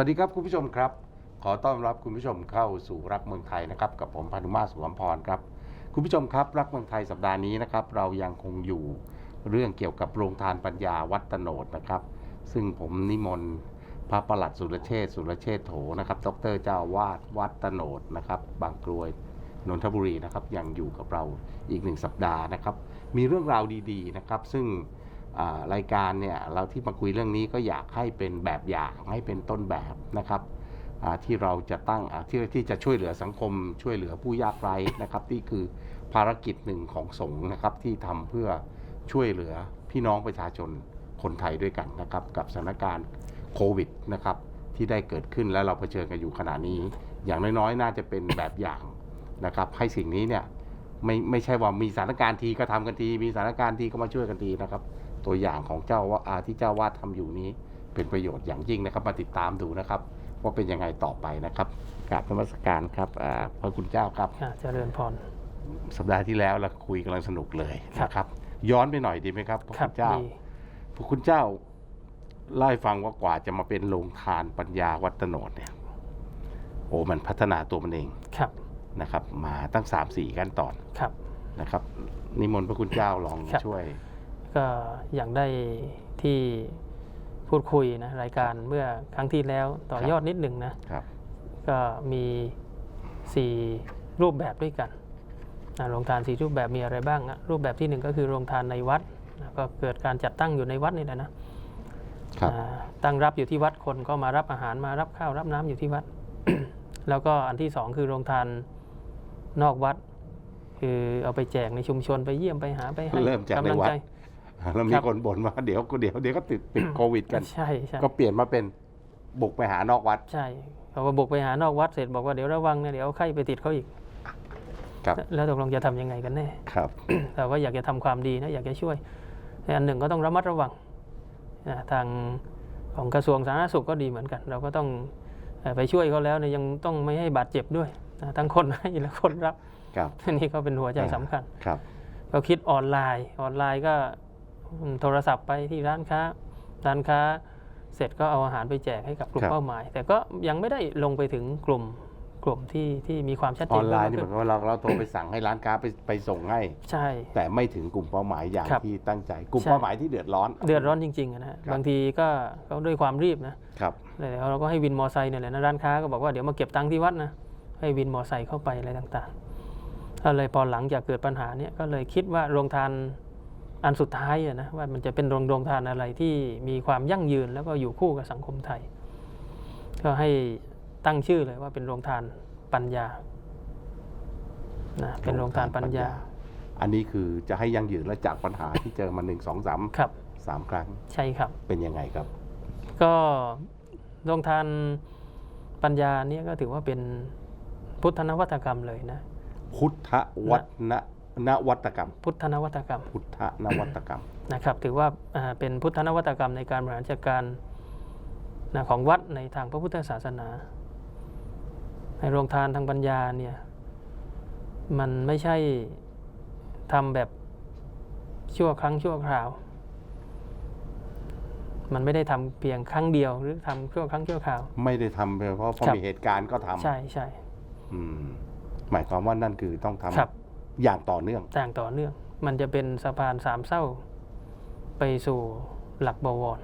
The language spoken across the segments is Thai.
สวัสดีครับคุณผู้ชมครับ ขอต้อนรับคุณผู้ชมเข้าสู่รักเมืองไทยนะครับ กับผมพานุมาสุวรรณพรครับคุณผู้ชมครับ รักเมืองไทยสัปดาห์นี้นะครับ เรายังคงอยู่เรื่องเกี่ยวกับโรงทานปัญญาวัดตโนดนะครับ ซึ่งผมนิมนต์พระประหลัดสุรเชษสุรเชษโถนะครับดรเจ้าวาดวัดตโนดนะครับบางกรวยนนทบุรีนะครับยังอยู่กับเราอีกหนึ่งสัปดาห์นะครับ มีเรื่องราวดีๆนะครับ ซึ่ง รายการเนี่ยเราที่มาคุยเรื่องนี้ก็อยากให้เป็นแบบอย่างให้เป็นต้นแบบนะครับที่เราจะตั้งที่ที่จะช่วยเหลือสังคม ช่วยเหลือผู้ยากไร้นะครับนี่คือภารกิจหนึ่งของสงฆ์นะครับที่ทำเพื่อช่วยเหลือพี่น้องประชาชนคนไทยด้วยกันนะครับ กับสถานการณ์โควิดนะครับที่ได้เกิดขึ้นและเราเผชิญกันอยู่ขณะนี้ อย่างน้อยๆ น่าจะเป็นแบบอย่างนะครับให้สิ่งนี้เนี่ยไม่ไม่ใช่ว่ามีสถานการณ์ทีก็ทำกันที มีสถานการณ์ทีก็มาช่วยกันทีนะครับ ตัวอย่างของเจ้าว่าอาที่เจ้าวาดทำอยู่นี้เป็นประโยชน์อย่างยิ่งนะครับ มาติดตามดูนะครับว่าเป็นยังไงต่อไปนะครับกราบนมัสการครับอ่าพระคุณเจ้าครับอ่าเจริญพรสัปดาห์ที่แล้วเราคุยกำลังสนุกเลยครับนะครับ ย้อนไปหน่อยดีไหมครับพระครัคุณเจ้าดีพระคุณเจ้าเล่าให้ฟังว่ากว่าจะมาเป็นโรงทานปัญญาวัดตโนดเนี่ยโอ้มันพัฒนาตัวมันเองครับนะครับ มาตั้งสามสี่ขั้นตอนครับนะครับ นิมนต์พระคุณเจ้าลองครับช่วย ก็อย่างได้ที่พูดคุยนะรายการเมื่อครั้งที่แล้วต่อยอดนิดหนึ่งนะครับ ก็มีสี่รูปแบบด้วยกันนะโรงทานสี่รูปแบบมีอะไรบ้างนะรูปแบบที่หนึ่งก็คือโรงทานในวัดนะก็เกิดการจัดตั้งอยู่ในวัดนี่แหละนะครับอ่าตั้งรับอยู่ที่วัดคนก็มารับอาหารมารับข้าวรับน้ำอยู่ที่วัด แล้วก็อันที่สองคือโรงทานนอกวัด คือเอาไปแจกในชุมชนไปเยี่ยมไปหาไปให้เริ่มจากในกำลังวัด ใจ แล้วคมีรับ คนบ่นว่าเดี๋ยวเดี๋ยวเดี๋ยวก็ติดติดโควิดกัน ใช่ใช่ก็เปลี่ยนมาเป็นบุกไปหานอกวัด ใช่เขาก็บุกไปหานอกวัดเสร็จบอกว่าเดี๋ยวระวังนะเดี๋ยวเอาไข้ไปติดเขาอีกครับ แล้วตกลงจะทำยังไงกันแน่ ครับแต่ว่าอยากจะทำความดีนะอยากจะช่วยแต่อันหนึ่งก็ต้องระมัดระวังนะทางของกระทรวงสาธารณสุขก็ดีเหมือนกัน เราก็ต้องเอ่อไปช่วยเขาแล้วเนี่ยยังต้องไม่ให้บาดเจ็บด้วยนะทั้งคนให้และคนรับ ครับ อันนี้ก็เป็นหัวใจสำคัญ ครับ ก็คิดออนไลน์ออนไลน์ก็อืม โทรศัพท์ไปที่ร้านค้า ร้านค้า เสร็จก็เอาอาหารไปแจกให้กับกลุ่มเป้าหมาย แต่ก็ยังไม่ได้ลงไปถึงกลุ่มกลุ่มที่ที่มีความชัดอเจอนนไลน์นี่หเพิ่มามยความว่าเราเราโทรไปสั่งให้ร้านค้าไปไปส่งให้ ใช่ แต่ไม่ถึงกลุ่มเป้าหมายอย่างครับที่ตั้งใจ กลุ่มใช่ เป้าหมายที่เดือดร้อน เดือดร้อนจริงๆอะนะฮะครับ บางทีก็ก็ด้วยความรีบนะครับแต่เราก็ให้วินมอไซค์เนี่ยแหละนะร้านค้าก็บอกว่าเดี๋ยวมาเก็บตังค์ที่วัดนะให้วินมอไซค์เข้าไปอะไรต่างๆก็เลยพอหลังจากเกิดปัญหาเนี่ยก็เลยคิดว่าโรงทาน อันสุดท้ายอะนะว่ามันจะเป็นโรงโรงทานอะไรที่มีความยั่งยืนแล้วก็อยู่คู่กับสังคมไทย ก็ให้ตั้งชื่อเลยว่าเป็นโรงทานปัญญานะเป็นโรงทานปัญญา อันนี้คือจะให้ยั่งยืนและจากปัญหาที่เจอมาหนึ่งสองสามครับสามครั้งใช่ครับเป็นยังไงครับ ก็โรงทานปัญญาเนี่ยก็ถือว่าเป็นพุทธนวัตกรรมเลยนะ พุทธวัฒน นวัตกรรม พุทธนวัตกรรม พุทธนวัตกรรมนะครับ ถือว่าอ่าเป็นพุทธนวัตกรรมในการบริหารจัดการนะของวัดในทางพระพุทธศาสนา ในโรงทานทางปัญญาเนี่ยมันไม่ใช่ทำแบบชั่วครั้งชั่วคราว มันไม่ได้ทำเพียงครั้งเดียวหรือทำชั่วครั้งชั่วคราว ไม่ได้ทำเพราะเพราะครับมีเหตุการณ์ก็ทำใช่ใช่อืมหมายความว่านั่นคือต้องทำครับ อย่างต่อเนื่อง ต่างต่อเนื่อง มันจะเป็นสะพานสามเศร้า ไปสู่หลักบวร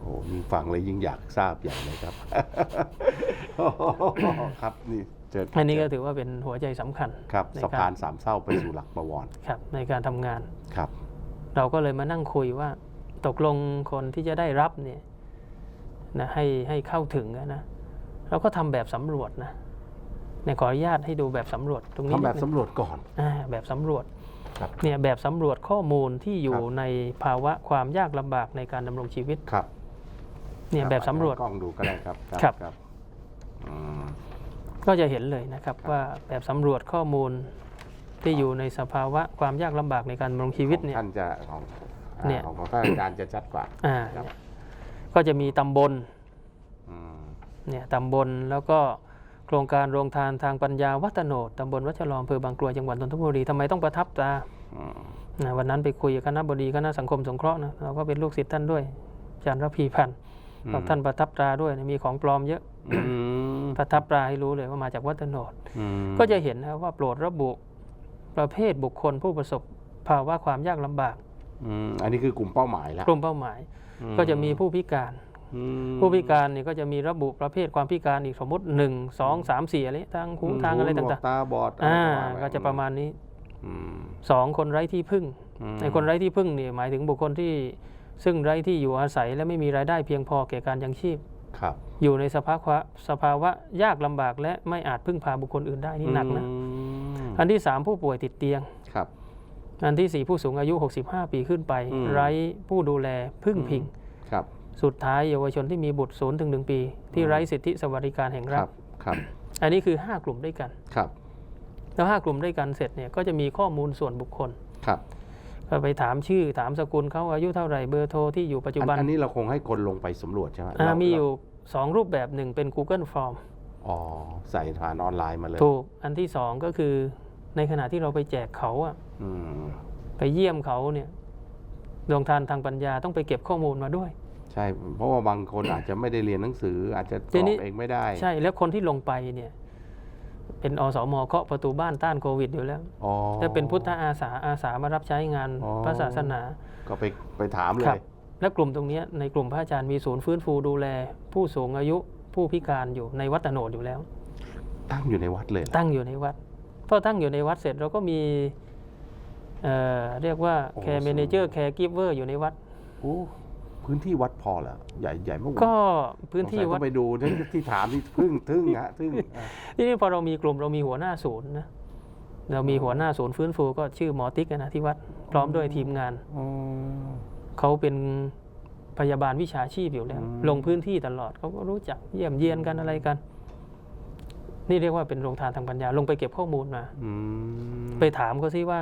โอ้ยิ่งฟังเลยยิ่งอยากทราบอย่างเลยครับ ครับนี่เจออันนี้ก็ถือว่าเป็นหัวใจสำคัญครับในสะการพานสามเศร้าไปสู่หลักประวรครับในการทำงาน ครับ เราก็เลยมานั่งคุยว่า ตกลงคนที่จะได้รับเนี่ยนะให้ให้เข้าถึงอะนะเราก็ทำแบบสำรวจนะ ในยขออนุญาตให้ดูแบบสำรวจตรงนี้ทำแบบนิดนึงสำรวจก่อนอ่าแบบสำรวจครับเนี่ยแบบสำรวจข้อมูลที่อยู่ครับในภาวะความยากลำบากในการดำรงชีวิตครับเนี่ยแบบสำรวจกล้องดูก็ได้ครับครับครับอืมก็จะเห็นเลยนะครับว่าแบบสำรวจข้อมูลที่อยู่ในสภาวะความยากลำบากในการดำรงชีวิตของเนี่ยท่านจะของอ่าเนี่ยของของท่านอาจารย์จะชัดกว่าอ่าครับเนี่ยก็จะมีตำบลอืมเนี่ยตำบลแล้วก็ โครงการโรงทานทางปัญญาวัฒโนดตำบลวัชรอำเภอบางกรวยจังหวัดนนทบุรีทำไมต้องประทับตาอืมนะวันนั้นไปคุยกับคณะบดีคณะสังคมสงเคราะห์นะเราก็เป็นลูกศิษย์ท่านด้วยอาจารย์ระพีพันธ์อืมบอกท่านประทับตราด้วยนะมีของปลอมเยอะอืมประทับตราให้รู้เลยว่ามาจากวัดตโนดอืมก็จะเห็นนะว่าโปรดระบุประเภทบุคคลผู้ประสบภาวะความยากลำบากอืมอันนี้คือกลุ่มเป้าหมายแล้วกลุ่มเป้าหมาย ก็จะมีผู้พิการอืม ผู้พิการนี่ก็จะมีระบุประเภทความพิการอีกสมมติหนึ่งสองสามสี่อะไรทางหูทางอะไรหนวกต่างตาบอดๆอ่าไรก็จะประมาณนี้อืมสองคนไร้ที่พึ่งอืมในคนไร้ที่พึ่งนี่หมายถึงบุคคลที่ซึ่งไร้ที่อยู่อาศัยและไม่มีรายได้เพียงพอแก่การยังชีพครับอยู่ในสภาวะสภาวะยากลำบากและไม่อาจพึ่งพาบุคคลอื่นได้นี่หนักนะอืมอันที่สามผู้ป่วยติดเตียงครับอันที่สี่ผู้สูงอายุ 65 ปีขึ้นไปอืมไร้ผู้ดูแลพึ่งพิงครับ สุดท้ายเยาวชนที่มีบุตรศูนย์ถึงหนึ่งปี ที่อืมไร้สิทธิสวัสดิการแห่งครัรัฐบครับอันนี้คือ 5 กลุ่มด้วยกันครับ แล้ว5กลุ่มด้วยกันเสร็จเนี่ยก็จะมีข้อมูลส่วนบุคคลครับก็ไปถามชื่อถามสกุลเขาอายุเท่าไหร่เบอร์โทรที่อยู่ปัจจุบัน อันนี้เราคงให้คนลงไปสำรวจใช่ไหมอ่าเรามีอยู่ 2 รูปแบบหนึ่งเป็น Google Form อ๋อใส่ผ่านออนไลน์มาเลย ถูก อันที่ 2 ก็คือในขณะที่เราไปแจกเขาอะอืมไปเยี่ยมเขาเนี่ยดวงทานทางปัญญาต้องไปเก็บข้อมูลมาด้วย ใช่ เพราะว่าบางคนอาจจะไม่ได้เรียนหนังสือ อาจจะตทีอนี้บเองไม่ได้ใช่แล้วคนที่ลงไปเนี่ย เป็นอสมเคาะประตูบ้านต้านโควิดอยู่แล้วอ๋อและเป็นพุทธอาสาอาสามารับใช้งานอ๋อ พระศาสนา ก็ไปไปถามเลครัยบและกลุ่มตรงเนี้ยในกลุ่มพระอาจารย์มีศูนย์ฟื้นฟูดูแล ผู้สูงอายุผู้พิการอยู่ในวัดตะโนดอยู่แล้ว ตั้งอยู่ในวัดเลยเหรอ ตั้งอยู่ในวัดพอตั้งอยู่ในวัดเสร็จเราก็มีเอ่อเรียกว่าแคร์ manager แคร์กิฟเวอร์อยู่ในวัด โอ้ พื้นที่วัดพอเหรอใหญ่ใหญ่มากก็พื้นที่สงสัยวัต้ดองไปดูที่ที่ถามที่ทึ่งทึ่งฮะทึ่งอะที่นี่พอเรามีกลุ่มเรามีหัวหน้าศูนย์นะเรามีหัวหน้าศูนย์ฟื้นฟูก็ชื่อหมอติ๊กนะที่วัดพร้อมด้วยทีมงานอ๋อเขาเป็นพยาบาลวิชาชีพอยู่แล้วอืมลงพื้นที่ตลอดเขาก็รู้จักเยี่ยมเยียนกันอะไรกัน นี่เรียกว่าเป็นโรงทานทางปัญญาลงไปเก็บข้อมูลมาอืมไปถามเขาซิว่า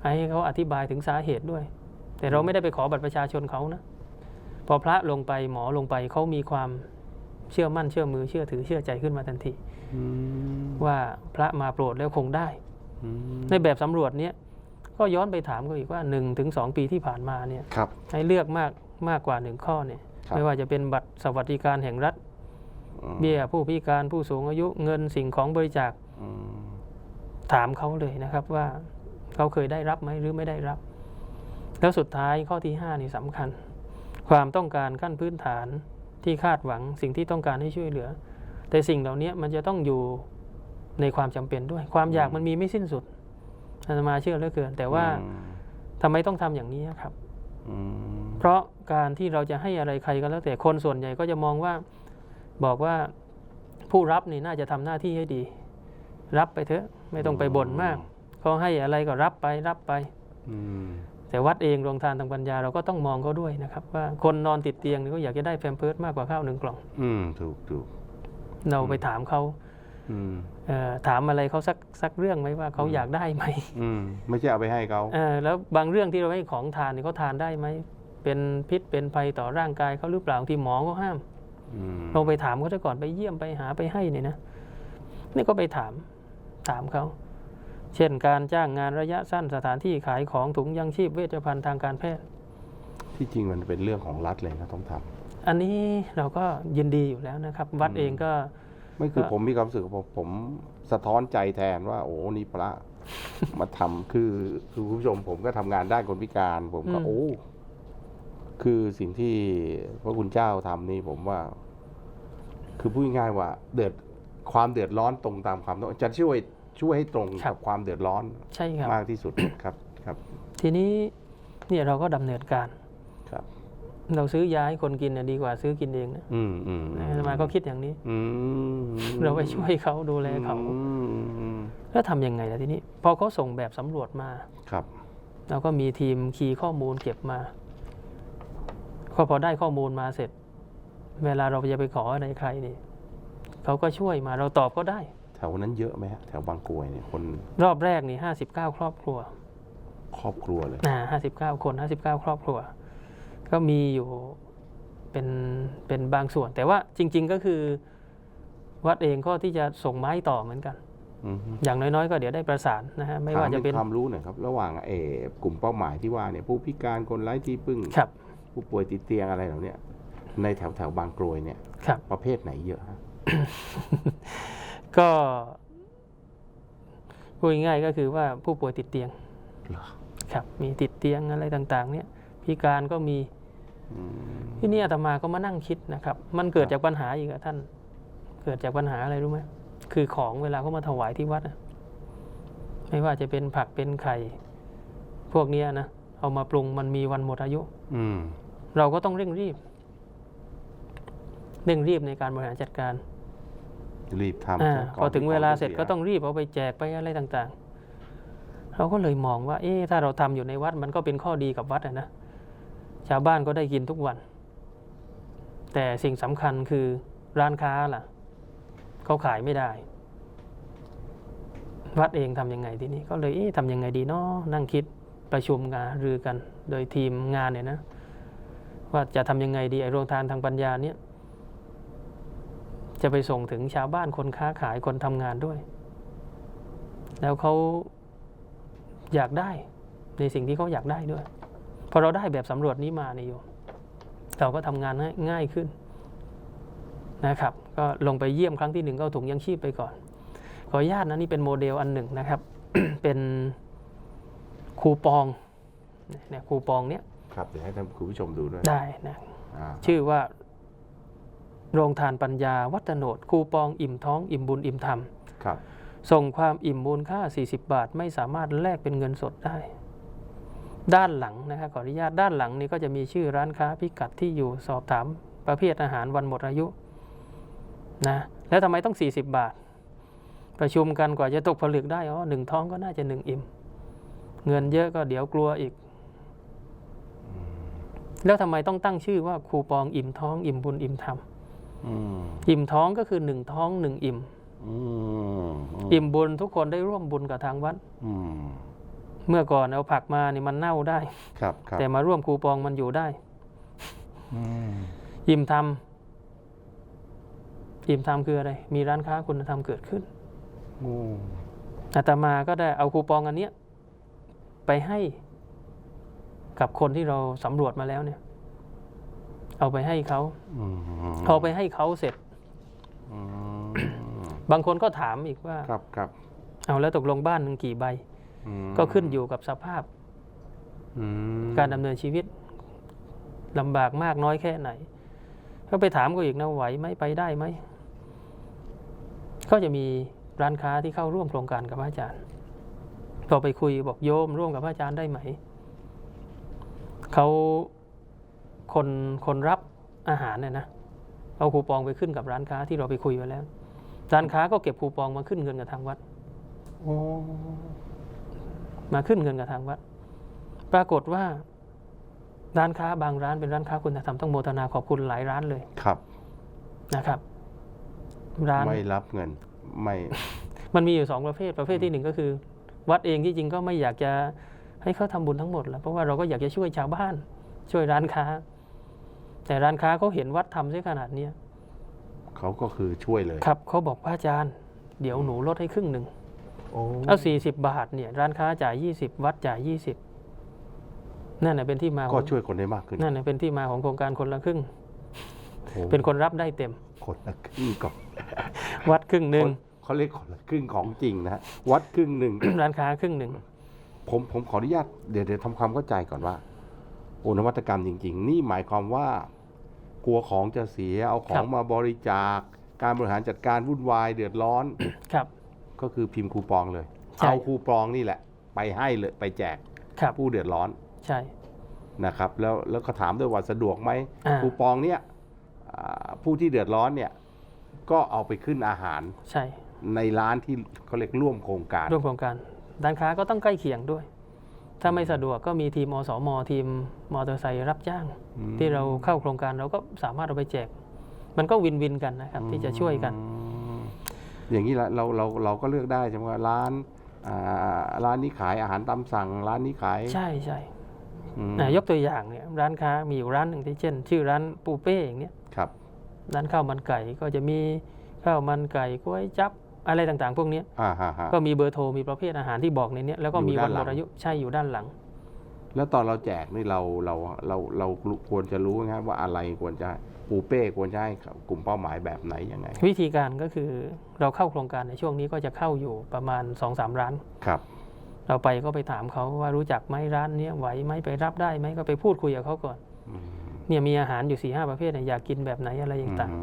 ให้เขาอธิบายถึงสาเหตุด้วย แต่เราไม่ได้ไปขอบัตรประชาชนเขานะ พอพระลงไปหมอลงไปเขามีความเชื่อมั่นเชื่อมือเชื่อถือเชื่อใจขึ้นมาทันทีอืมว่าพระมาโปรดแล้วคงได้อืมในแบบสำรวจเนี้ยก็ย้อนไปถามเขาอีกว่า1นถึงสปีที่ผ่านมาเนี่ยครับให้เลือกมากมากกว่าหนึ่งข้อเนี่ยครับไม่ว่าจะเป็นบัตรสวัสดิการแห่งรัฐอืมเบี้ยผู้พิการผู้สูงอายุเงินสิ่งของบริจาคอืมถามเขาเลยนะครับว่าเขาเคยได้รับไหมหรือไม่ได้รับ แล้วสุดท้ายข้อที่5นี่สำคัญ ความต้องการขั้นพื้นฐานที่คาดหวังสิ่งที่ต้องการให้ช่วยเหลือ แต่สิ่งเหล่านี้มันจะต้องอยู่ในความจำเป็นด้วย ความอยากมันมีไม่สิ้นสุดอาตมาเชื่อเหลือเกิน แต่ว่าอืมทำไมต้องทำอย่างนี้ครับอืมเพราะการที่เราจะให้อะไรใครก็แล้ว แต่คนส่วนใหญ่ก็จะมองว่าบอกว่าผู้รับนี่น่าจะทำหน้าที่ให้ดี รับไปเถอะ ไม่ต้องไปบ่นมากเขาให้อะไรก็รับไปรับไปอืม แต่วัดเองโรงทานทางปัญญาเราก็ต้องมองเขาด้วยนะครับ ว่าคนนอนติดเตียงนี่ก็อยากจะได้แฟมเพิร์สมากกว่าข้าวหนึ่งกล่อง อืมถูกถูกเราไปถามเขาอืมเอ่อถามอะไรเขาสักสักเรื่องไหมว่าเขาอยากได้ไหมอืมไม่ใช่เอาไปให้เขาเออแล้วบางเรื่องที่เราให้ของทานนี่เขาทานได้ไหมเป็นพิษเป็นภัยต่อร่างกายเขาหรือเปล่าที่หมอก็ห้ามอืมเราไปถามเขาซะก่อนไปเยี่ยมไปหาไปให้เนี่ยนะนี่ก็ไปถามถามเขา เช่นการจ้างงานระยะสั้นสถานที่ขายของถุงยังชีพเวชภัณฑ์ทางการแพทย์ ที่จริงมันเป็นเรื่องของรัฐเลยนะต้องทำอันนี้เราก็ยินดีอยู่แล้วนะครับ วัดอืมเองก็ ไม่คือก็ผมมีความรู้สึกว่าผมผมสะท้อนใจแทนว่า โอ้นี่พระ มาทำคือคือคุณผู้ชม ผมก็ทำงานด้านคนพิการ ผมก็อืมโอ้ คือสิ่งที่พระคุณเจ้าทำนี่ผมว่า คือพูดง่ายๆว่า เดือดความเดือดร้อนตรงตามความต้องจะช่วย ช่วยให้ตรงกับความเดือดร้อนใช่ครับ มากที่สุด ครับครับทีนี้เนี่ยเราก็ดำเนินการ ครับ เราซื้อยาให้คนกินเนี่ยดีกว่าซื้อกินเองนะอืมอืมอาตมาก็คิดอย่างนี้ อืมเราไปช่วยเขาดูแลเขาอืมอืมแล้วทำยังไงล่ะทีนี้ พอเขาส่งแบบสำรวจมา ครับ เราก็มีทีมคีย์ข้อมูลเก็บมาก็พอได้ข้อมูลมาเสร็จ เวลาเราจะไปขออะไรใครนี่เขาก็ช่วยมาเราตอบก็ได้แถ วนั้นเยอะไหมฮะแถวบางกรวยเนี่ยคนรอบแรกนี่ห้าสิบเก้าครอบครัว ครอบครัวเลยอ่าห้าสิบเก้าคนห้าสิบเก้าครอบครัว ก็มีอยู่เป็นเป็นบางส่วน แต่ว่าจริง ๆก็คือ วัดเองก็ที่จะส่งไม้ต่อเหมือนกัน อืมอย่างน้อยๆ ก็เดี๋ยวได้ประสานนะฮะไม่ว่าจะเป็นถมความรู้หน่อยครับระหว่างเออกลุ่มเป้าหมายที่ว่าเนี่ยผู้พิการคนไร้ที่พึ่ง ครับ ผู้ป่วยติดเตียงอะไรเหล่าเนี้ยในแถวแถวบางกรวยเนี่ย ครับ ประเภทไหนเยอะฮะ ก็พูดง่ายๆก็คือว่าผู้ป่วยติดเตียงเหรอครับ มีติดเตียงอะไรต่างๆ เนี่ยพิการก็มีอืมที่นี่อาตมาก็มานั่งคิดนะครับ มันเกิดครับจากปัญหาอีกอะท่าน เกิดจากปัญหาอะไรรู้ไหมคือของเวลาเขามาถวายที่วัดอะไม่ว่าจะเป็นผักเป็นไข่ พวกเนี้ยนะเอามาปรุงมันมีวันหมดอายุ อืมเราก็ต้องเร่งรีบ เร่งรีบในการบริหารจัดการ รีบทำอาซะพอถึงเวลาเสร็จสียก็ต้องรีบเอาไปแจกไปอะไรต่างๆ เราก็เลยมองว่า เอ๊ะถ้าเราทำอยู่ในวัดมันก็เป็นข้อดีกับวัดอะนะ ชาวบ้านก็ได้กินทุกวัน แต่สิ่งสำคัญคือร้านค้าล่ะ เขาขายไม่ได้ วัดเองทำยังไงทีนี้ ก็เลยเอ๊ะทำยังไงดีเนาะนั่งคิดประชุมงานรือกัน โดยทีมงานเนี่ยนะ ว่าจะทำยังไงดีไอโรงทานทางปัญญาเนี่ย จะไปส่งถึงชาวบ้านคนค้าขายคนทำงานด้วย แล้วเขาอยากได้ในสิ่งที่เขาอยากได้ด้วยพอเราได้แบบสำรวจนี้มาเนี่ยโยมเราก็ทำงานง่ายง่ายขึ้นนะครับ ก็ลงไปเยี่ยมครั้งที่หนึ่งก็เอาถุงยังชีพไปก่อน ขออนุญาตนะนี่เป็นโมเดลอันหนึ่งนะครับ เป็นคูปองเนี่ยคูปองเนี้ยครับเดี๋ยวให้ท่านคุณผู้ชมดูด้วยได้นะอ่าชื่อว่า โรงทานปัญญาวัดโนดคูปองอิ่มท้องอิ่มบุญอิ่มธรรมครับ ส่งความอิ่มมูลค่า 40 บาท ไม่สามารถแลกเป็นเงินสดได้ ด้านหลังนะครับขออนุญาตด้านหลังนี้ก็จะมีชื่อร้านค้าพิกัดที่อยู่สอบถามประเภทอาหารวันหมดอายุนะแล้วทำไมต้อง 40 บาท ประชุมกันกว่าจะตกผลึกได้อ๋อหนึ่งท้องก็น่าจะหนึ่งอิ่ม เงินเยอะก็เดี๋ยวกลัวอีก แล้วทำไมต้องตั้งชื่อว่าคูปองอิ่มท้องอิ่มบุญอิ่มธรรม อืมอิ่มท้องก็คือหนึ่งท้องหนึ่งอิ่มอืมอิ่มบุญทุกคนได้ร่วมบุญกับทางวัดอืมเมื่อก่อนเอาผักมานี่มันเน่าได้ครับครับแต่มาร่วมคูปองมันอยู่ได้อืมอิ่มธรรมอิ่มธรรมคืออะไร มีร้านค้าคุณธรรมเกิดขึ้นอืมอาตมาก็ได้เอาคูปองอันเนี้ยไปให้กับคนที่เราสำรวจมาแล้วเนี่ย เอาไปให้เขาอืมเอาไปให้เขาเสร็จอืมบางคนก็ถามอีกว่าครับครับเอาแล้วตกลงบ้านหนึ่งกี่ใบอืมก็ขึ้นอยู่กับสภาพอืมการดำเนินชีวิตลำบากมากน้อยแค่ไหน ก็ไปถามก็อีกนะไหวไหมไปได้ไหมก็จะมีร้านค้าที่เข้าร่วมโครงการกับพระอาจารย์พอไปคุยบอกโยมร่วมกับพระอาจารย์ได้ไหม เขา คนคนรับอาหารเนี่ยนะเอาคูปองไปขึ้นกับร้านค้าที่เราไปคุยไว้แล้ว ร้านค้าก็เก็บคูปองมาขึ้นเงินกับทางวัดโอ้มาขึ้นเงินกับทางวัด ปรากฏว่าร้านค้าบางร้านเป็นร้านค้าคุณธรรมต้องโมทนาขอบคุณหลายร้านเลยครับนะครับ ร้านไม่รับเงินไม่มันมีอยู่สองประเภทประเภทที่หนึ่งก็คือ วัดเองที่จริงก็ไม่อยากจะให้เขาทำบุญทั้งหมดแหล้วเพราะว่าเราก็อยากจะช่วยชาวบ้าน ช่วยร้านค้า แต่ร้านค้าเขาเห็นวัดทำซะขนาดเนี้ยเขาก็คือช่วยเลยครับเขาบอกพระอาจารย์ เดี๋ยวหนูลดให้ครึ่งหนึ่งโอ้เอาสี่สิบบาทเนี่ย ร้านค้าจ่ายยี่สิบวัดจ่ายยี่สิบนั่นแหละเป็นที่มาขก็องช่วยคนได้มากขึ้นนั่นแหละเป็นที่มาของโครงการคนละครึ่งโอ้เป็นคนรับได้เต็ม คนละครึ่งก่อนวัดครึ่งหนึ่งเขาเรียกคนละครึ่งของจริงนะฮะวัดครึ่งหนึ่งร้านค้าครึ่งหนึ่งผมผมขออนุญาตเดี๋ยวเดี๋ยวทำความเข้าใจก่อนว่าโอนวัตกรรมจริง ๆ นี่หมายความว่า กลัวของจะเสียเอาของมาบริจาค การบริหารจัดการวุ่นวายเดือดร้อน ครับ ก็คือพิมพ์คูปองเลย ใช่ เอาคูปองนี่แหละ ไปให้เลยไปแจกครับผู้เดือดร้อนใช่ นะครับ แล้วแล้วก็ถามด้วยว่าสะดวกไหมอ่า คูปองเนี่ยอ่าผู้ที่เดือดร้อนเนี่ยก็เอาไปขึ้นอาหารใช่ในร้านที่เขาเรียกร่วมโครงการ ร่วมโครงการร้านค้าก็ต้องใกล้เคียงด้วย ถ้าไม่สะดวกก็มีทีมอสมทีมมอเตอร์ไซค์รับจ้างอืมที่เราเข้าโครงการเราก็สามารถเอาไปแจก มันก็วินวินกันนะครับ ที่จะช่วยกันอืมอย่างนี้ละเราเราเราก็เลือกได้ใช่ไหมว่าร้านอ่าร้านนี้ขายอาหารตามสั่ง ร้านนี้ขาย ใช่ใช่อืมอะยกตัวอย่างเนี่ยร้านค้ามีอยู่ร้านหนึ่งที่เช่น ชื่อร้านปูเป้อย่างเนี้ยครับ ร้านข้าวมันไก่ก็จะมีข้าวมันไก่กล้วยจับ อะไรต่างๆ พวกเนี้ยอ่าฮะฮะก็มีเบอร์โทรมีประเภทอาหารที่บอกในเนี้ยแล้วก็อยู่มีด้าวันนหลัหมงดอายุใช่อยู่ด้านหลัง แล้วตอนเราแจกนี่เราเราเราเราควรจะรู้ไงว่าอะไรควรจะปูเป้ควรจะให้กลุ่มเป้าหมายแบบไหนยังไง วิธีการก็คือเราเข้าโครงการในช่วงนี้ก็จะเข้าอยู่ประมาณ2อสร้านครับ เราไปก็ไปถามเขาว่ารู้จักไหมร้านเนี้ยไหวไหมไปรับได้ไหมก็ไปพูดคุยกับเขาก่อนอืมเนี่ยมีอาหารอยู่สี่ห้าประเภทเนี่ยอยากกินแบบไหนอะไรต่างอื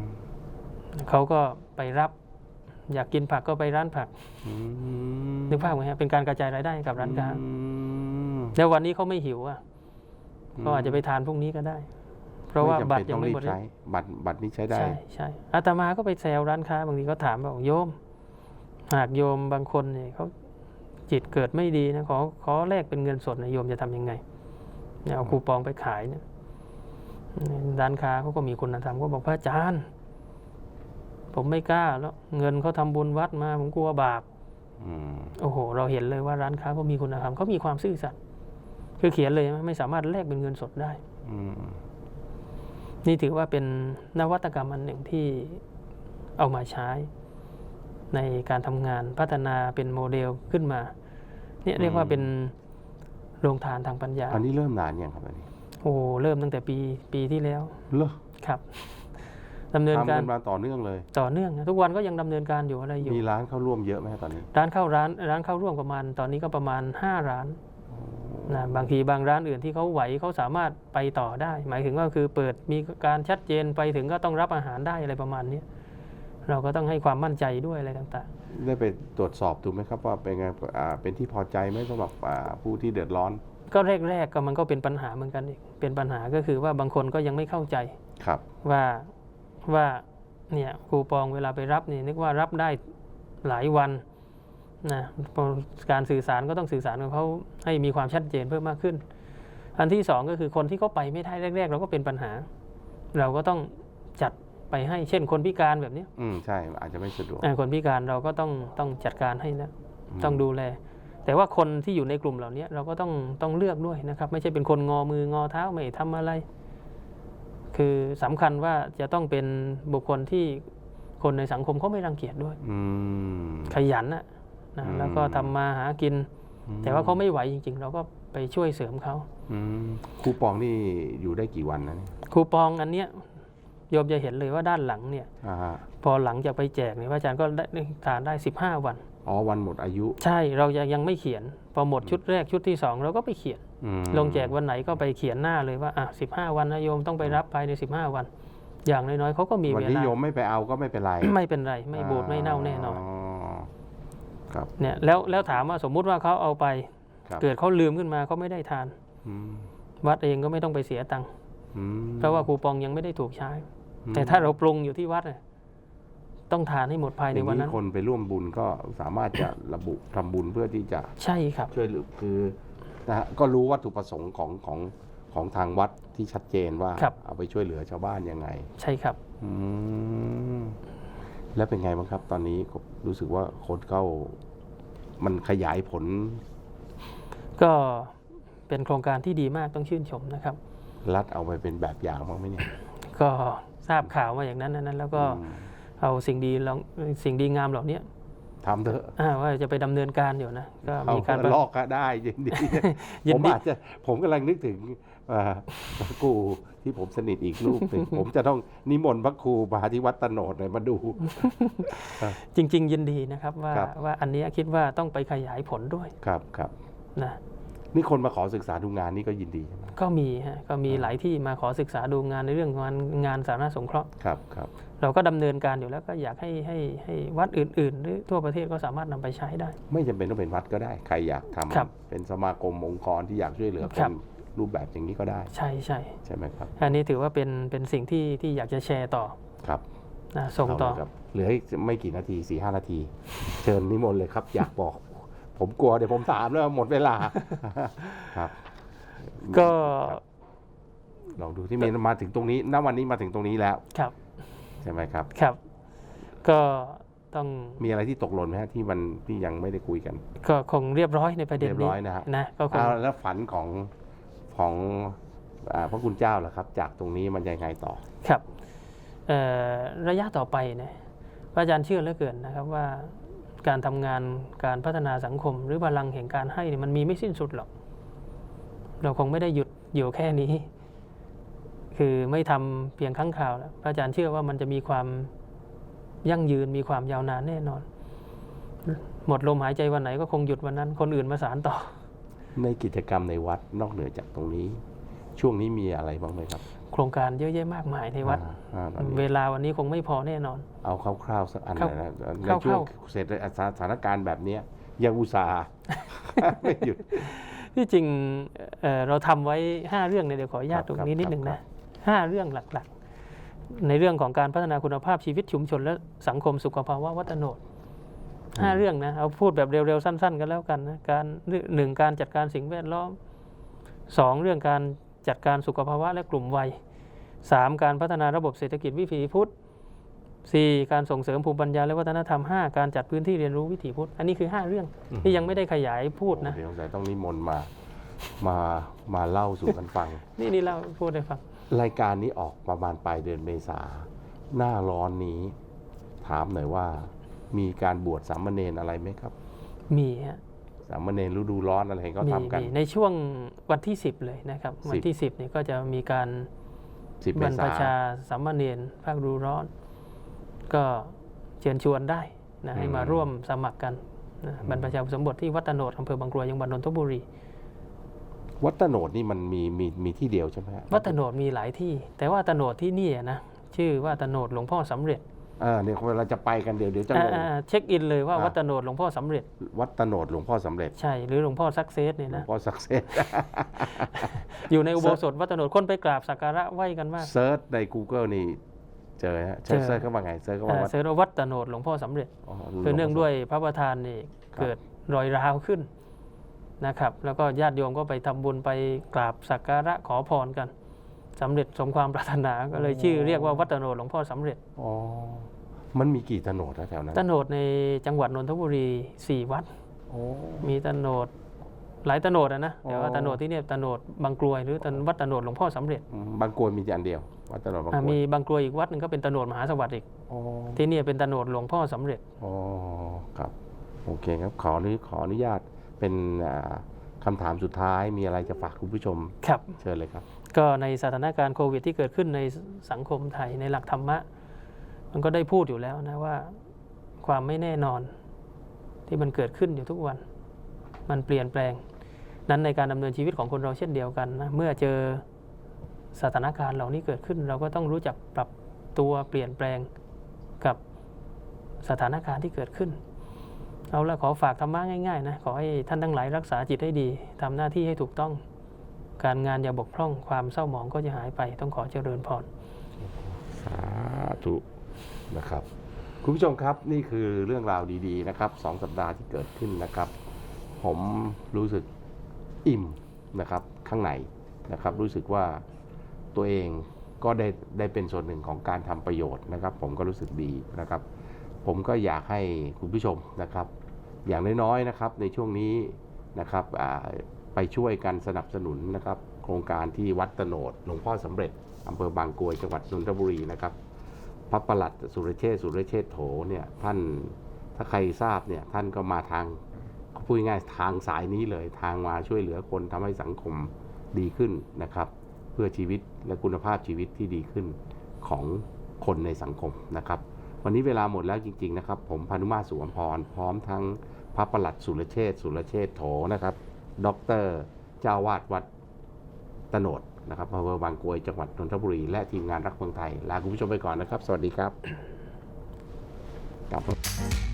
มๆเขาก็ไปรับ อยากกินผักก็ไปร้านผักอืมนึกภาพไหมฮะเป็นการกระจายรายได้ให้กับร้านค้าอืมแล้ววันนี้เขาไม่หิวอะก็อาจจะไปทานพวกนี้ก็ได้ เพราะว่าจำบัป็ตนรยังไม่หมดต้องรีบใช้บัตรบัตรนี้ใช้ได้ ใช่ใช่อาตมาก็ไปแซวร้านค้า บางทีเขาถามบอกโยม หากโยมบางคนเนี่ยเขาจิตเกิดไม่ดีนะขอขอแลกเป็นเงินสดนะโยมจะทำยังไงเนี่ยเอาคูปองไปขายเนี่ยร้านค้าเขาก็มีคุณธรรมก็บอกพระอาจารย์ ผมไม่กล้าแล้วเงินเขาทำบุญวัดมา ผมกลัวบาปอืมโอ้โห เราเห็นเลยว่าร้านค้าเขามีคุณธรรมเขามีความซื่อสัตย์คือเขียนเลยนะไม่สามารถแลกเป็นเงินสดได้อืมนี่ถือว่าเป็นนวัตกรรมอันหนึ่งที่เอามาใช้ ในการทำงานพัฒนาเป็นโมเดลขึ้นมา เนี่ยเรียกว่าเป็นโรงทานทางปัญญา อันนี้เริ่มนานยังครับอันนี้โอ้เริ่มตั้งแต่ปีปีที่แล้วเหรอครับ ดำเนินทำกากัรนมาต่อเนื่องเลย ต่อเนื่องนะทุกวันก็ยังดำเนินการอยู่อะไรอยู่มีร้านเข้าร่วมเยอะไหมตอนนี้ ร้านเข้าร้านร้านเข้าร่วมประมาณ ตอนนี้ก็ประมาณ 5 ร้านนะบางทีบางร้านอื่นที่เขาไหวเขาสามารถไปต่อได้ หมายถึงว่าคือเปิดมีการชัดเจนไปถึงก็ต้องรับอาหารได้อะไรประมาณเนี้ยเราก็ต้องให้ความมั่นใจด้วยอะไรต่างได้ไปตรวจสอบดูไหมครับว่าเป็นไงอ่าเป็นที่พอใจไหมสำหรับอ่าผู้ที่เดือดร้อนๆก็แรกๆก็มันก็เป็นปัญหาเหมือนกันอีกเป็นปัญหาก็คือว่าบางคนก็ยังไม่เข้าใจครับว่า ว่าเนี่ยคูปองเวลาไปรับนี่นึกว่ารับได้หลายวันนะพอการสื่อสารก็ต้องสื่อสารกับเขาให้มีความชัดเจนเพิ่มมากขึ้น อันที่สองก็คือคนที่เขาไปไม่ได้แรก ๆ เราก็เป็นปัญหา เราก็ต้องจัดไปให้เช่นคนพิการแบบเนี้ยอืมใช่อาจจะไม่สะดวกอ่าคนพิการเราก็ต้องต้องจัดการให้นะมต้องดูแล แต่ว่าคนที่อยู่ในกลุ่มเหล่านี้เราก็ต้องต้องเลือกด้วยนะครับ ไม่ใช่เป็นคนงอมืองอเท้าไม่ทำอะไร คือสำคัญว่าจะต้องเป็นบุคคลที่คนในสังคมเขาไม่รังเกียจด้วยอืมขยันนะนะอืมแล้วก็ทำมาหากินอืมแต่ว่าเขาไม่ไหวจริง ๆ เราก็ไปช่วยเสริมเขาอืมคูปองนี่อยู่ได้กี่วันนะเนี่ยคูปองอันเนี้ยโยมจะเห็นเลยว่าด้านหลังเนี่ยอ่าฮะพอหลังจากไปแจกเนี่ยพระอาจารย์ก็ได้ทานได้15วันอ๋อวันหมดอายุ ใช่เรายังยังไม่เขียน พอหมดชุดแรกชุดที่สองเราก็ไปเขียนอืม ลงแจกวันไหนก็ไปเขียนหน้าเลยว่าอะสิบห้าวันนะโยมต้องไปรับภายในสิบห้าวัน อย่างน้อยๆเขาก็มีวันเวที่ลาโยมไม่ไปเอาก็ไม่เป็นไรไม่เป็นไร ไม่บูดไม่เน่าแน่นอนครับเนี่ยแล้วแล้วถามว่าสมมุติว่าเขาเอาไปครับเกิดเขาลืมขึ้นมาเขาไม่ได้ทานอืมวัดเองก็ไม่ต้องไปเสียตังค์อืมเพราะว่าคูปองยังไม่ได้ถูกใช้อืมแต่ถ้าเราปรุงอยู่ที่วัดน่ะต้องทานให้หมดภายในอย่างวันนี้นั้นคนไปร่วมบุญก็สามารถจะระบุทำบุญเพื่อที่จะใช่ครับช่วยเหลือคือ นะฮะก็รู้วัตถุประสงค์ของของของทางวัดที่ชัดเจนว่า ครับ เอาไปช่วยเหลือชาวบ้านยังไง ใช่ครับ อืมแล้วเป็นไงบ้างครับ ตอนนี้ก็รู้สึกว่าคนเข้า มันขยายผลก็เป็นโครงการที่ดีมากต้องชื่นชมนะครับ รัฐเอาไปเป็นแบบอย่างบ้างไหมเนี่ยก็ทราบข่าวมาอย่างนั้นนะแล้วก็อืมเอาสิ่งดีลองสิ่งดีงามเหล่านี้ ทำเถอะอ่าว่าจะไปดำเนินการอยู่นะก็เอามีการลอกก็ได้ยินดียิผนมดีอาจจะผมกำลังนึกถึงอ่าพระครูที่ผมสนิทอีกรูปหนึ่งผมจะต้องนิมนต์พระครูมาที่วัดตะโนดหน่อยมาดู จริง ๆ ยินดีนะครับว่าครับว่าอันเนี้ยคิดว่าต้องไปขยายผลด้วยครับครับนะ นี่คนมาขอศึกษาดูงานนี่ก็ยินดีใช่ไหมก็มีฮะก็มีอ่าหลายที่มาขอศึกษาดูงานในเรื่องงานงานสาธารณสงเคราะห์ครับครับเราก็ดำเนินการอยู่แล้วก็อยากให้ให้ให้วัดอื่นๆ หรือทั่วประเทศก็สามารถนำไปใช้ได้ ไม่จำเป็นต้องเป็นวัดก็ได้ ใครอยากทำครับเป็นสมาคมองค์กรที่อยากช่วยเหลือคครันบรูปแบบอย่างนี้ก็ได้ ใช่ใช่ใช่ไหมครับอันนี้ถือว่าเป็นเป็นสิ่งที่ที่อยากจะแชร์ต่อครับนะส่งต่อเาเลยครับเหลืออีกไม่กี่นาทีสี่ห้านาที เชิญนิมนต์เลยครับ อยากบอก ผมกลัวเดี๋ยวผมถามแล้วหมดเวลาครับ ก็ครับลองดูที่มีมาถึงตรงนี้ณวันนี้มาถึงตรงนี้แล้ว ครับ ใช่ไหมครับ ครับ ก็ต้องมีอะไรที่ตกหล่นไหมฮะที่มันที่ยังไม่ได้คุยกัน ก็คงเรียบร้อยในประเด็นเรียบนี้ร้อยนะฮะนะก็คงเอาแล้วฝันของของอาพระคุณเจ้าล่ะครับ จากตรงนี้มันยังไงต่อ ครับเอ่อระยะต่อไปเนี่ยพระอาจารย์เชื่อเหลือเกินนะครับว่า การทำงานการพัฒนาสังคม หรือพลังแห่งการให้เนี่ยมันมีไม่สิ้นสุดหรอก เราคงไม่ได้หยุดอยู่แค่นี้ คือไม่ทำเพียงครั้งคราวแล้วพระอาจารย์เชื่อว่ามันจะมีความยั่งยืนมีความยาวนานแน่นอน หมดลมหายใจวันไหนก็คงหยุดวันนั้น คนอื่นมาสารต่อ ในกิจกรรมในวัดนอกเหนือจากตรงนี้ ช่วงนี้มีอะไรบ้างไหมครับ โครงการเยอะแยะมากมายในวัด อ่าอ่าตอนนี้เวลาวันนี้คงไม่พอแน่นอน เอาคร่าวๆสักอันคร่าวนะในคร่าวๆช่วงเสร็จสถานการณ์แบบเนี้ยอยังอุตส่าห์ ไม่หยุด ที่จริงเอ่อเราทำไว้ 5 เรื่องเนี่ยเดี๋ยวขออนุญาตครับตรงนี้ครับนิดหนึ่งครันะบห้าเรื่องหลักๆ ในเรื่องของการพัฒนาคุณภาพชีวิตชุมชน และสังคมสุขภาวะวัฒโนดห้าเรื่องนะเอาพูดแบบเร็วๆ สั้น ๆ กันแล้วกันนะการหนึ่งการจัดการสิ่งแวดล้อมสองเรื่องการ จัดการสุขภาวะและกลุ่มวัยสามการพัฒนาระบบเศรษฐกิจวิถีพุทธสี่การส่งเสริมภูมิปัญญาและวัฒนธรรมห้าการจัดพื้นที่เรียนรู้วิถีพุทธ อันนี้คือห้าเรื่องที่ยังไม่ได้ขยายพูดนะโอ้เดี๋ยวสงสัยต้องนิมนต์มา มา มาเล่าสู่กันฟัง นี่นี่เราพูดให้ฟัง รายการนี้ออกประมาณปลายเดือนเมษา หน้าร้อนนี้ ถามหน่อยว่า มีการบวชสามเณรอะไรไหมครับ มีฮะสามเณรฤดูร้อนอะไรเห็นเขามีทำกันมีในช่วงวันที่ 10 เลยนะครับ วันที่ 10นี่ก็จะมีการสิบบรเมรพษาชาสามเณรภาคฤดูร้อน ก็เชิญชวนได้นะให้มาร่วมสมัครกันนะบรรพชาอุปสมบทที่วัดตะโนดอำเภอบางกรวยจังหวัดนนทบุรีวัดตะโหนดนี่มันมีมีมีที่เดียวใช่ไหมฮะวัดตะโนดมีหลายที่ แต่ว่าตะโนดที่นี่นะชื่อว่าตะโนดหลวงพ่อสำเร็จ อ่าเนี่ยเวลาจะไปกันเดี๋ยวเดี๋ยวจะงง อ่าเช็คอินเลยว่าอ่า วัดตะโนดหลวงพ่อสำเร็จ วัดตะโหนดหลวงพ่อสำเร็จใช่หรือหลวงพ่อสักเซสเนี่ยหลวงนะพ่อสักเซส อยู่ในอุโบสถวัดตะโนดคนไปกราบสักการะไหว้กันมาก เซิร์ชใน Google นี่เจอฮะเซิร์ชเจอ เซิร์ชเข้ามาไงเซิร์ชเข้ามาอ่าวัดเสรวัดตะโนดหลวงพ่อสำเร็จอ๋อคือเนื่องด้วยพระประธานนี่ครับเกิดรอยร้าวขึ้นนะครับ แล้วก็ญาติโยมก็ไปทำบุญไปกราบสักการะขอพรกัน สำเร็จสมความปรารถนาก็เลยชื่อเรียกว่าวัดตะโนดหลวงพ่อสำเร็จอ๋อมันมีกี่ตะโหนดแถวๆนั้นตะโนดในจังหวัดนนทบุรีสี่วัดโอ้มีตะโนดหลายตะโนดอะนะแต่ว่าอ๋อตะโนดที่เนี่ยตะโนดบางกรวยหรือตะวัดตะโนดหลวงพ่อสำเร็จอืมบางกรวยมีอันเดียววัดตะโหนดบางกอ่ารวยมีบางกรวยอีกวัดหนึ่งก็เป็นตะโนดมหาสวัสดิ์อีกอ๋อที่เนี่ยเป็นตะโนดหลวงพ่อสำเร็จอ๋อครับโอเคครับขออนุขออนุญาตเป็นอ่าคำถามสุดท้ายมีอะไรจะฝากคุณผู้ชมครับเชิญเลยครับ ก็ในสถานการณ์โควิดที่เกิดขึ้นในสังคมไทยในหลักธรรมะ มันก็ได้พูดอยู่แล้วนะว่า ความไม่แน่นอนที่มันเกิดขึ้นอยู่ทุกวัน มันเปลี่ยนแปลง นั้นในการดำเนินชีวิตของคนเราเช่นเดียวกันนะเมื่อเจอสถานการณ์เหล่านี้เกิดขึ้น เราก็ต้องรู้จักปรับตัวเปลี่ยนแปลงกับสถานการณ์ที่เกิดขึ้น เอาละขอฝากธรรมะง่ายๆนะขอให้ท่านทั้งหลายรักษาจิตให้ดีทำหน้าที่ให้ถูกต้อง การงานอย่าบกพร่องความเศร้าหมองก็จะหายไปต้องขอเจริญพรสาธุนะครับ คุณผู้ชมครับนี่คือเรื่องราวดีๆนะครับสองสัปดาห์ที่เกิดขึ้นนะครับ ผมรู้สึกอิ่มนะครับข้างในนะครับ รู้สึกว่าตัวเองก็ได้ได้เป็นส่วนหนึ่งของการทำประโยชน์นะครับ ผมก็รู้สึกดีนะครับ ผมก็อยากให้คุณผู้ชมนะครับ อย่างน้อยๆนะครับในช่วงนี้นะครับอ่า ไปช่วยกันสนับสนุนนะครับ โครงการที่วัดตโนดหลวงพ่อสำเร็จอำเภอบางกรวยจังหวัดนนทบุรีนะครับพระประหลัดสุรเชษสุรเชษโถเนี่ยท่านถ้าใครทราบเนี่ยท่านก็มาทางพูดง่ายทางสายนี้เลยทางมาช่วยเหลือคนทำให้สังคมดีขึ้นนะครับ เพื่อชีวิตและคุณภาพชีวิตที่ดีขึ้นของคนในสังคมนะครับ วันนี้เวลาหมดแล้วจริง ๆ นะครับ ผมพานุมาสุวรรณพรพร้อมทั้งพระประหลัดสุรเชษสุรเชษโถนะครับ ด็อกเตอร์เจ้าวาดวัดตโนดนะครับอำเภอบางกรวยจังหวัดนนทบุรี และทีมงานรักเมืองไทย ลาคุณผู้ชมไปก่อนนะครับ สวัสดีครับครับ